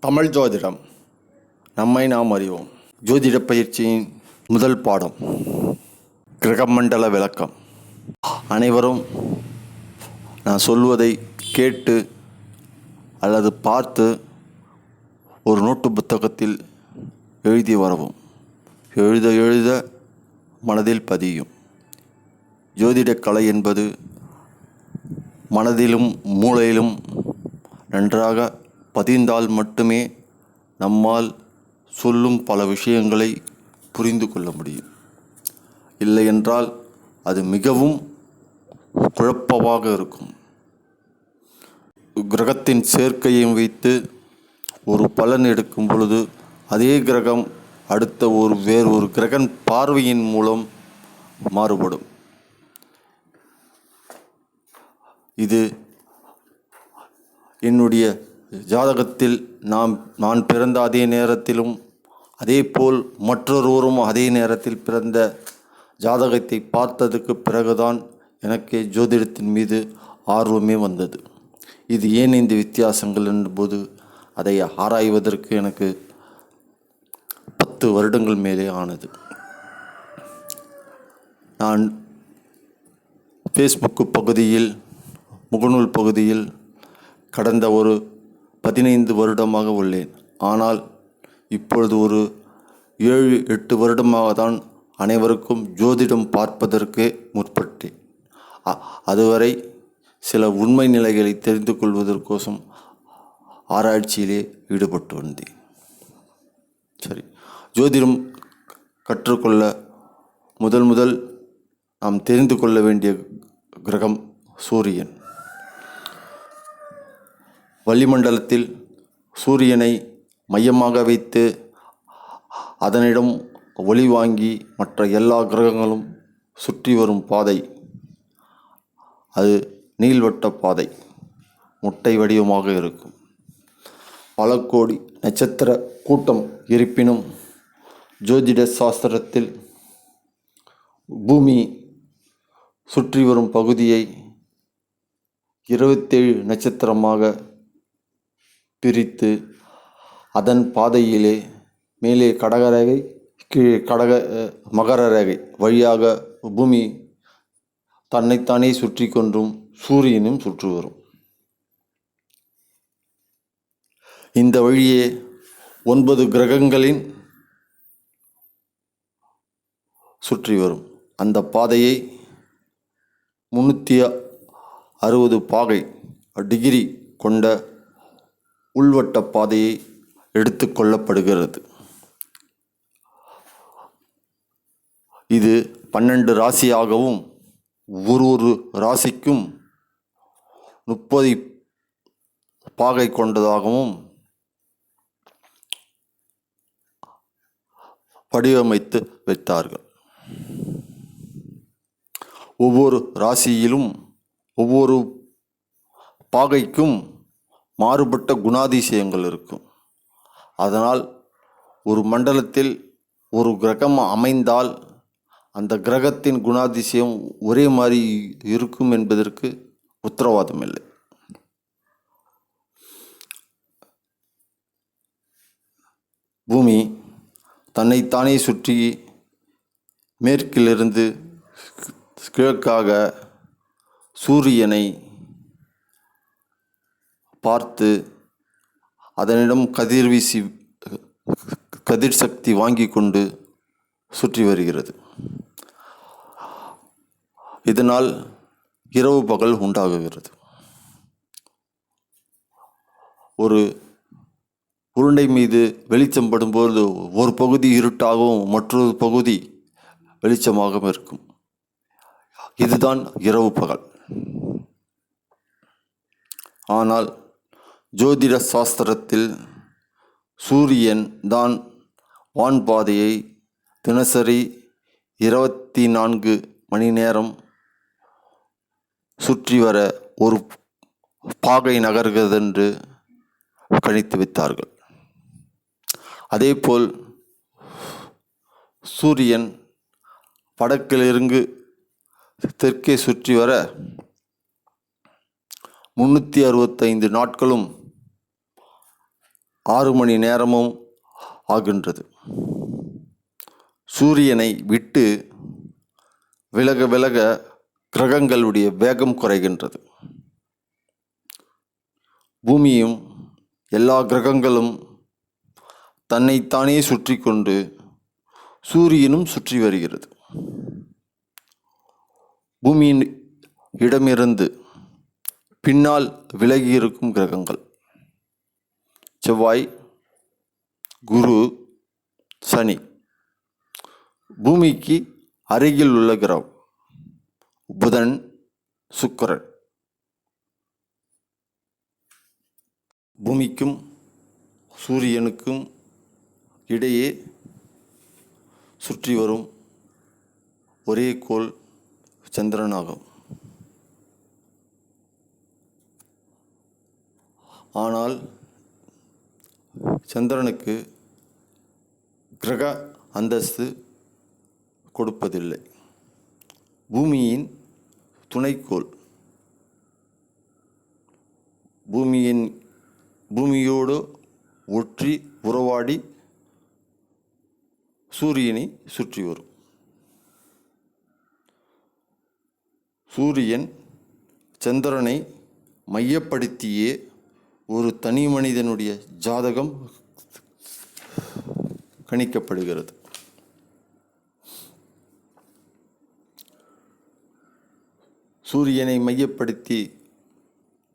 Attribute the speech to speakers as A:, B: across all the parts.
A: தமிழ் ஜோதிடம். நம்மை நாம் அறிவோம். ஜோதிட பயிற்சியின் முதல் பாடம். கிரகமண்டல விளக்கம். அனைவரும் நான் சொல்வதை கேட்டு அல்லது பார்த்து ஒரு நோட்டு புத்தகத்தில் எழுதி வரவும். எழுத எழுத மனதில் பதியும். ஜோதிடக் கலை என்பது மனதிலும் மூளையிலும் நன்றாக பதிந்தால் மட்டுமே நம்மால் சொல்லும் பல விஷயங்களை புரிந்து கொள்ள முடியும். இல்லை என்றால் அது மிகவும் குழப்பமாக இருக்கும். கிரகத்தின் சேர்க்கையும் வைத்து ஒரு பலன் எடுக்கும் பொழுது அதே கிரகம் அடுத்த ஒரு வேறு ஒரு கிரகன் பார்வையின் மூலம் மாறுபடும். இது என்னுடைய ஜாதகத்தில் நாம் நான் பிறந்த அதே நேரத்திலும் அதேபோல் மற்றொருவரும் அதே நேரத்தில் பிறந்த ஜாதகத்தை பார்த்ததுக்கு பிறகுதான் எனக்கு ஜோதிடத்தின் மீது ஆர்வமே வந்தது. இது ஏன் இந்த வித்தியாசங்கள் என்போது அதை ஆராய்வதற்கு எனக்கு பத்து வருடங்கள் மேலே ஆனது. நான் ஃபேஸ்புக்கு பகுதியில் முகநூல் பகுதியில் கடந்த ஒரு பதினைந்து வருடமாக உள்ளேன். ஆனால் இப்பொழுது ஒரு ஏழு எட்டு வருடமாக தான் அனைவருக்கும் ஜோதிடம் பார்ப்பதற்கு முற்பட்டேன். அ- அதுவரை சில உண்மை நிலைகளை தெரிந்து கொள்வதற்கோசம் ஆராய்ச்சியிலே ஈடுபட்டு வந்தேன். சரி ஜோதிடம் கற்றுக்கொள்ள முதல் முதல் நாம் தெரிந்து கொள்ள வேண்டிய கிரகம் சூரியன். வளிமண்டலத்தில் சூரியனை மையமாக வைத்து அதனிடம் ஒளி வாங்கி மற்ற எல்லா கிரகங்களும் சுற்றி வரும் பாதை. அது நீள்வட்ட பாதை. முட்டை வடிவமாக இருக்கும். பல கோடி நட்சத்திர கூட்டம் இருப்பினும் ஜோதிட சாஸ்திரத்தில் பூமி சுற்றி வரும் பகுதியை இருபத்தேழு நட்சத்திரமாக பிரித்து அதன் பாதையிலே மேலே கடகரேகை கீழே கடக மகர ரேகை வழியாக பூமி தன்னைத்தானே சுற்றி கொண்டும் சூரியனும் சுற்றி வரும். இந்த வழியே ஒன்பது கிரகங்களின் சுற்றி வரும். அந்த பாதையை முன்னூற்றி அறுபது பாகை டிகிரி கொண்ட உள்வட்ட பாதையை எடுத்துக்கொள்ளப்படுகிறது இது பன்னெண்டு ராசியாகவும் ஒரு ஒரு ராசிக்கும் முப்பது பாகை கொண்டதாகவும் வடிவமைத்து வைத்தார்கள். ஒவ்வொரு ராசியிலும் ஒவ்வொரு பாகைக்கும் மாறுபட்ட குணாதிசயங்கள் இருக்கும். அதனால் ஒரு மண்டலத்தில் ஒரு கிரகம் அமைந்தால் அந்த கிரகத்தின் குணாதிசயம் ஒரே மாதிரி இருக்கும் என்பதற்கு உத்தரவாதம் இல்லை. பூமி தன்னைத்தானே சுற்றி மேற்கிலிருந்து கிழக்காக சூரியனை பார்த்து அதனிடம் கதிர்வீசி கதிர் சக்தி வாங்கி கொண்டு சுற்றி வருகிறது. இதனால் இரவு பகல் உண்டாகுகிறது. ஒரு உருண்டை மீது வெளிச்சம் படும்போது ஒரு பகுதி இருட்டாகவும் மற்றொரு பகுதி வெளிச்சமாகவும் இருக்கும். இதுதான் இரவு பகல். ஆனால் ஜோதிட சாஸ்திரத்தில் சூரியன் தான் வான்பாதையை தினசரி இருபத்தி நான்கு மணி நேரம் சுற்றி வர ஒரு பாகை நகர்கிறதென்று கணித்து வைத்தார்கள் அதேபோல் சூரியன் வடக்கிலிருந்து தெற்கே சுற்றி வர முன்னூற்றி அறுபத்தைந்து நாட்களும் ஆறு மணி நேரமும் ஆகின்றது. சூரியனை விட்டு விலக விலக கிரகங்களுடைய வேகம் குறைகின்றது. பூமியும் எல்லா கிரகங்களும் தன்னைத்தானே சுற்றி கொண்டு சூரியனும் சுற்றி வருகிறது. பூமியின் இடமிருந்து பின்னால் விலகியிருக்கும் கிரகங்கள். செவ்வாய் குரு சனி. பூமிக்கு அருகில் உள்ள கிரகம் புதன் சுக்கரன். பூமிக்கும் சூரியனுக்கும் இடையே சுற்றி வரும் ஒரே கோள் சந்திரனாகும். ஆனால் சந்திரனுக்கு கிரக அந்தஸ்து கொடுப்பதில்லை. பூமியின் துணைக்கோள். பூமியின் பூமியோடு ஒற்றி உறவாடி சூரியனை சுற்றி வரும். சூரியன் சந்திரனை மையப்படுத்தியே ஒரு தனி மனிதனுடைய ஜாதகம் கணிக்கப்படுகிறது. சூரியனை மையப்படுத்தி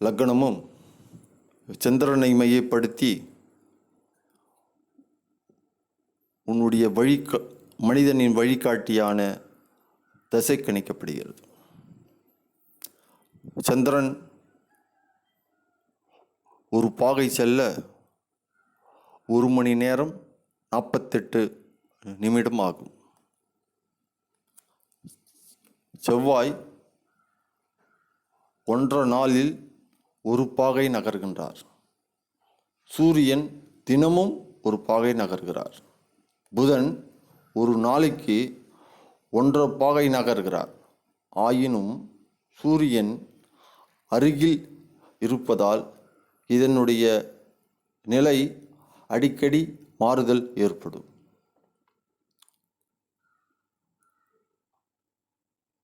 A: லக்னமும் சந்திரனை மையப்படுத்தி உன்னுடைய வழி மனிதனின் வழிகாட்டியான தசை கணிக்கப்படுகிறது. சந்திரன் ஒரு பாகை செல்ல ஒரு மணி நேரம் நாற்பத்தெட்டு நிமிடம் ஆகும் செவ்வாய் ஒன்றரை நாளில் ஒரு பாகை நகர்கின்றார். சூரியன் தினமும் ஒரு பாகை நகர்கிறார். புதன் ஒரு நாளைக்கு ஒன்றரை பாகை நகர்கிறார். ஆயினும் சூரியன் அருகில் இருப்பதால் இதனுடைய நிலை அடிக்கடி மாறுதல் ஏற்படும்.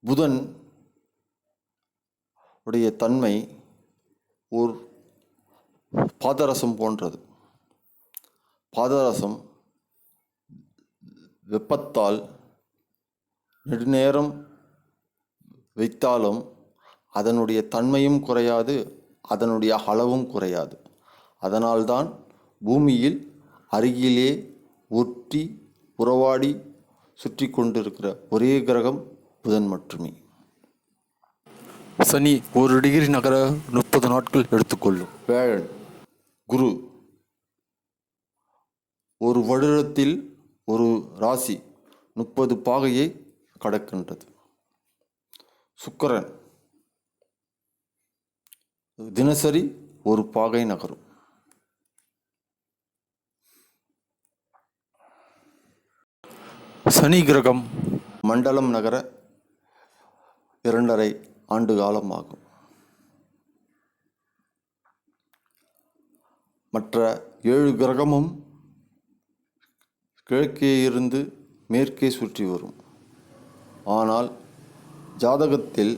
A: புதன் உடைய தன்மை ஓர் பாதரசம் போன்றது. பாதரசம் வெப்பத்தால் நெடுநேரம் வைத்தாலும் அதனுடைய தன்மையும் குறையாது. அதனுடைய அளவும் குறையாது. அதனால்தான் பூமியில் அருகிலே ஒட்டி உறவாடி சுற்றி கொண்டிருக்கிற ஒரே கிரகம் புதன் மட்டுமே.
B: சனி ஒரு டிகிரி நகர முப்பது நாட்கள் எடுத்துக்கொள்ளும்.
A: வேழன் குரு ஒரு வருடத்தில் ஒரு ராசி முப்பது பாகையை கடக்கின்றது. சுக்கிரன் தினசரி ஒரு பாகை நகரும்.
B: சனி கிரகம்
A: மண்டலம் நகர இரண்டரை ஆண்டு காலம் ஆகும். மற்ற ஏழு கிரகமும் கிழக்கே இருந்து மேற்கே சுற்றி வரும். ஆனால் ஜாதகத்தில்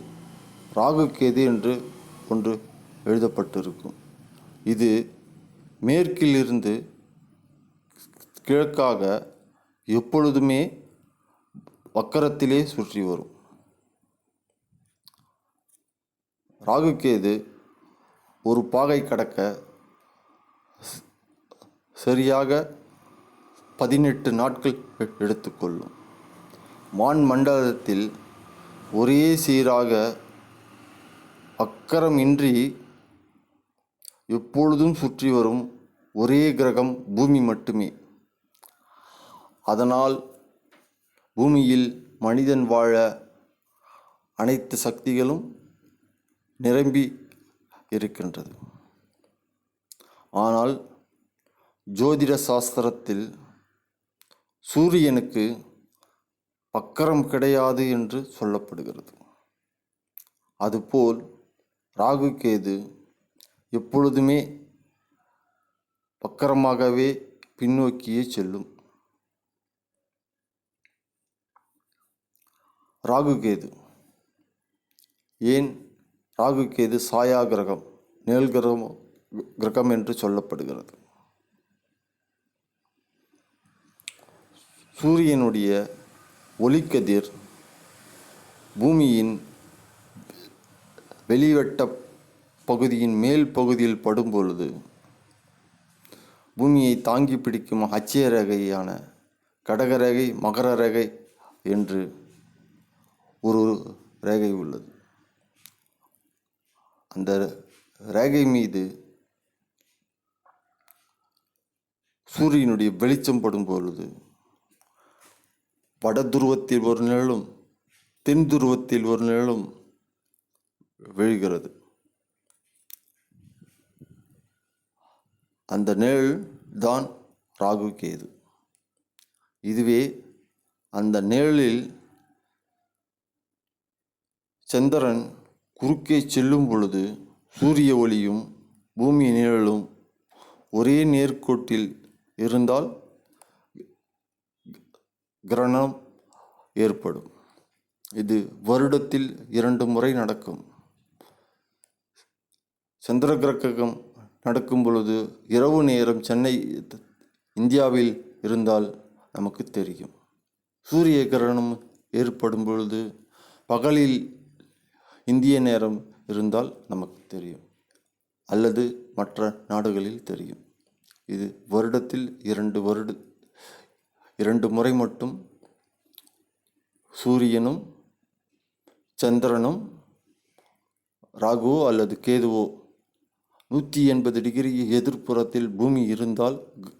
A: ராகு கேது என்று ஒன்று எழுதப்பட்டிருக்கும். இது மேற்கிலிருந்து கிழக்காக எப்பொழுதுமே வக்கரத்திலே சுற்றி வரும். ராகுக்கேது ஒரு பாகை கடக்க சரியாக பதினெட்டு நாட்கள் எடுத்துக்கொள்ளும். வான் மண்டலத்தில் ஒரே சீராக அக்கரமின்றி எப்பொழுதும் சுற்றி வரும் ஒரே கிரகம் பூமி மட்டுமே. அதனால் பூமியில் மனிதன் வாழ அனைத்து சக்திகளும் நிரம்பி இருக்கின்றது. ஆனால் ஜோதிட சாஸ்திரத்தில் சூரியனுக்கு பக்கரம் கிடையாது என்று சொல்லப்படுகிறது. அதுபோல் ராகு கேது எப்பொழுதுமே வக்கரமாகவே பின்னோக்கியே செல்லும். ராகுகேது ஏன் ராகுகேது சாயா கிரகம் நேல் கிரகம் கிரகம் என்று சொல்லப்படுகிறது. சூரியனுடைய ஒளிக்கதிர் பூமியின் வெளிவட்ட பகுதியின் மேல் பகுதியில் படும் பொழுது பூமியை தாங்கி பிடிக்கும் அச்சய ரேகையான கடக ரகை மகர ரேகை என்று ஒரு ரேகை உள்ளது. அந்த ரேகை மீது சூரியனுடைய வெளிச்சம் படும் பொழுது வட துருவத்தில் ஒரு நிழலும் தென் துருவத்தில் ஒரு நிழலும் விழுகிறது அந்த நிழல் தான் ராகு கேது. இதுவே அந்த நிழலில் சந்திரன் குறுக்கே செல்லும் பொழுது சூரிய ஒளியும் பூமி நிழலும் ஒரே நேர்கோட்டில் இருந்தால் கிரணம் ஏற்படும். இது வருடத்தில் இரண்டு முறை நடக்கும். சந்திர கிரகம் நடக்கும் பொழுது இரவு நேரம் சென்னை இந்தியாவில் இருந்தால் நமக்கு தெரியும். சூரிய கிரகணம் ஏற்படும் பொழுது பகலில் இந்திய நேரம் இருந்தால் நமக்கு தெரியும். அல்லது மற்ற நாடுகளில் தெரியும். இது வருடத்தில் இரண்டு வருட இரண்டு முறை மட்டும். சூரியனும் சந்திரனும் ராகுவோ அல்லது கேதுவோ நூற்றி எண்பது டிகிரி எதிர்ப்புறத்தில் பூமி இருந்தால் க-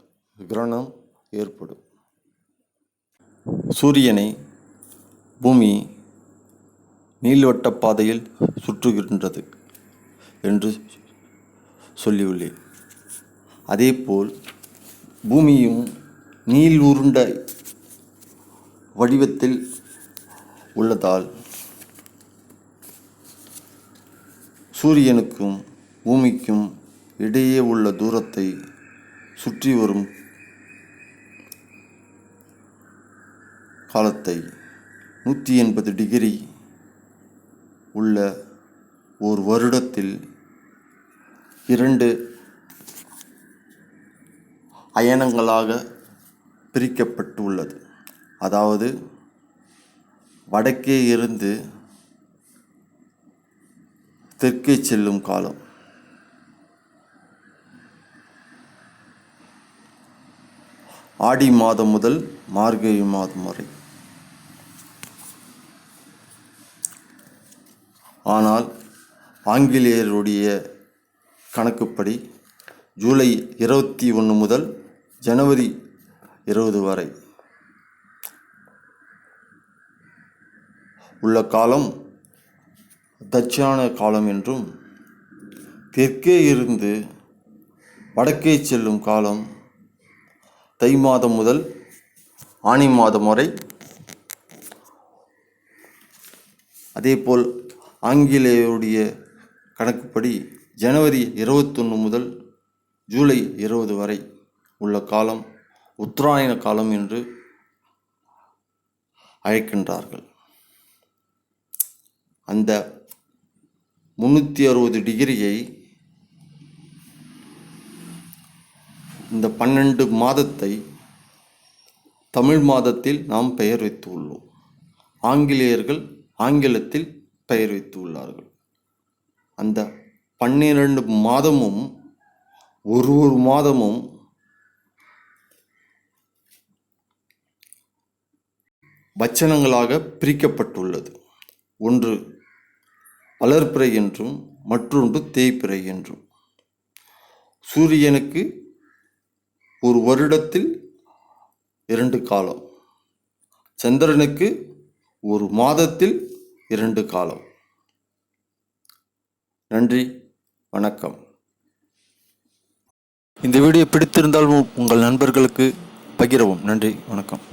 A: கிரணம் ஏற்படும். சூரியனை பூமி நீள்வட்ட பாதையில் சுற்றுகின்றது என்று சொல்லியுள்ளேன். அதேபோல் பூமியும் நீள் உருண்ட வடிவத்தில் உள்ளதால் சூரியனுக்கும் பூமிக்கும் இடையே உள்ள தூரத்தை சுற்றி வரும் காலத்தை நூற்றி எண்பது டிகிரி உள்ள ஒரு வருடத்தில் இரண்டு அயனங்களாக பிரிக்கப்பட்டு உள்ளது அதாவது வடக்கே இருந்து தெற்கே செல்லும் காலம். ஆடி மாதம் முதல் மார்கழி மாதம் வரை. ஆனால் ஆங்கிலேயருடைய கணக்குப்படி ஜூலை இருபத்தி ஒன்று முதல் ஜனவரி இருபது வரை உள்ள காலம் தட்சான காலம் என்றும் தெற்கே இருந்து வடக்கே செல்லும் காலம் தை மாதம் முதல் ஆனி மாதம் வரை. அதேபோல் ஆங்கிலேயருடைய கணக்குப்படி ஜனவரி இருபத்தொன்று முதல் ஜூலை இருபது வரை உள்ள காலம் உத்தராயண காலம் என்று அழைக்கின்றார்கள். அந்த முன்னூற்றி அறுபது டிகிரியை இந்த பன்னெண்டு மாதத்தை தமிழ் மாதத்தில் நாம் பெயர் வைத்துள்ளோம் ஆங்கிலேயர்கள் ஆங்கிலத்தில் பெயர் வைத்துள்ளார்கள் அந்த பன்னிரண்டு மாதமும் ஒரு ஒரு மாதமும் வச்சனங்களாக பிரிக்கப்பட்டுள்ளது. ஒன்று வளர்பிறை என்றும் மற்றொன்று தேய்பிறை என்றும். சூரியனுக்கு ஒரு வருடத்தில் இரண்டு காலம். சந்திரனுக்கு ஒரு மாதத்தில் இரண்டு காலம். நன்றி வணக்கம்.
B: இந்த வீடியோ பிடித்திருந்தால் உங்கள் நண்பர்களுக்கு பகிரவும். நன்றி வணக்கம்.